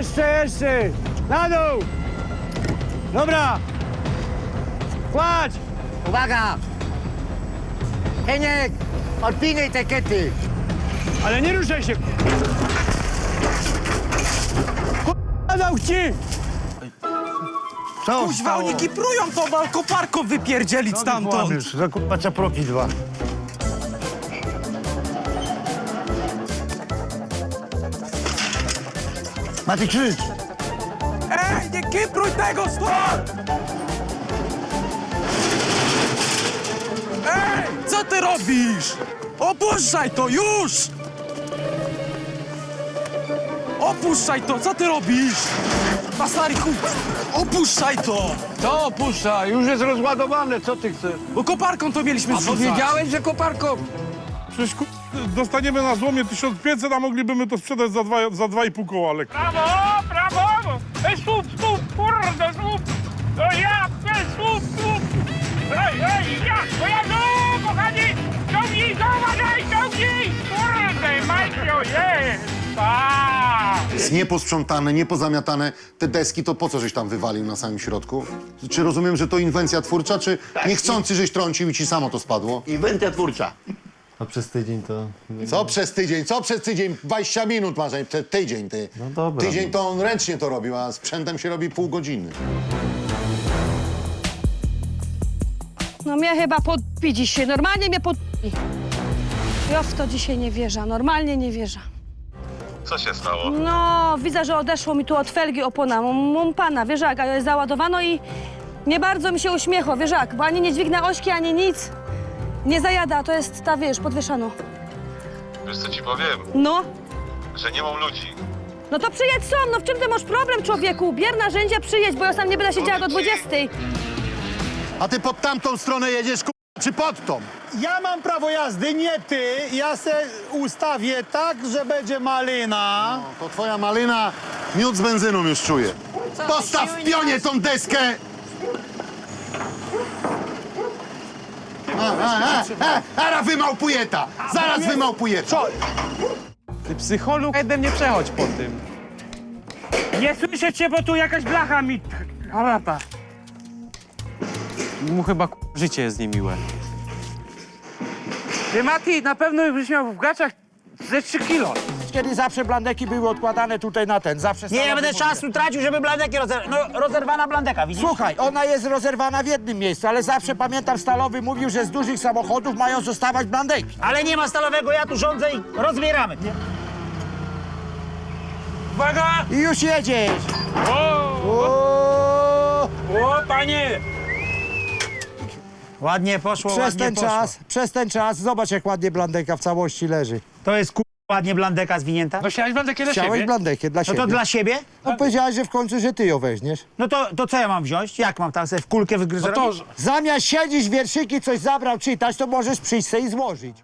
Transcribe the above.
Jeszcze, jeszcze! Na dół! Dobra! Kładź! Uwaga! Heniek, odpinaj te kety. Ale nie ruszaj się! K***a, ci! Co Kuźwa, oni kiprują to, bo koparką wypierdzielić stamtąd. Za kurwa czaproki dwa. Maty krzycz! Ej, nie kipruj tego stąd! Ej, co ty robisz? Opuszczaj to, już! Opuszczaj to, co ty robisz? Pasari, chuj, opuszczaj to! To opuszcza, już jest rozładowane, co ty chcesz? Bo koparką to mieliśmy zrzucać. Powiedziałeś, że koparką? Przecież ku... dostaniemy na złomie 1500, a moglibyśmy to sprzedać za, dwa, za 2,5 koła, ale Brawo, brawo! Ej, słup, słup, kurde, słup! To ja, ej, słup, słup! Ej, ej, ja, to ja, no, kochani! Ciągnij, go, uważaj, ciągnij! Kurde, Majcio, jest! A! Nieposprzątane, niepozamiatane. Te deski to po co żeś tam wywalił na samym środku? Czy rozumiem, że to inwencja twórcza, czy niechcący żeś trącił i ci samo to spadło? Inwencja twórcza. A przez tydzień to... Co przez tydzień? Co przez tydzień? 20 minut masz, a nie przez tydzień, ty. No dobra. Tydzień to on ręcznie to robił, a sprzętem się robi pół godziny. No mnie chyba podpi dzisiaj, normalnie mnie podpi. Ja w to dzisiaj nie wierzę, normalnie nie wierzę. Co się stało? No, widzę, że odeszło mi tu od felgi opona, mam pana, wiesz jak, a jest załadowano i nie bardzo mi się uśmiechło, wiesz jak, bo ani nie dźwignę ośki, ani nic. Nie zajada, to jest ta, wiesz, podwieszano. Wiesz co ci powiem? No, Że nie mam ludzi. no to przyjedź sam, no w czym ty masz problem, człowieku? Bier narzędzia, przyjedź, bo ja sam nie będę siedziała do 20. A ty pod tamtą stronę jedziesz, ku... czy pod tą? Ja mam prawo jazdy, nie ty. Ja se ustawię tak, że będzie malina. To twoja malina miód z benzyną już czuje. Postaw w pionie tą deskę! A, a, a, a, Zaraz wymałpuje ta! Zaraz wymałpuje ta! Ty psycholog, jeden nie przechodź po tym. Nie słyszę cię, bo tu jakaś blacha mi... Chalapa. Mu chyba k- życie jest niemiłe. Ty, Mati, na pewno byś miał w gaciach ze 3 kilo. Kiedy zawsze blandeki były odkładane tutaj na ten, zawsze... Nie, ja będę czasu tracił, żeby blandeki rozerwać. No, rozerwana blandeka, widzisz? Słuchaj, ona jest rozerwana w jednym miejscu, ale zawsze pamiętam Stalowy mówił, że z dużych samochodów mają zostawać blandeki. Ale nie ma stalowego, ja tu rządzę i rozbieramy. Uwaga! I już jedziesz. O, O, o, panie! Ładnie poszło, przez ładnie ten poszło. czas, przez ten czas, zobacz jak ładnie blandeka w całości leży. To jest ku... ładnie blandeka zwinięta. No chciałeś blandekę dla Chciałeś siebie? blandekę dla No siebie. to dla siebie? No powiedziałeś, że w końcu, że ty ją weźmiesz. No to, to co ja mam wziąć? Jak mam tam sobie w kulkę wygryźć? No to... Zamiast siedzieć wierszyki, coś zabrał czytać, to możesz przyjść se i złożyć.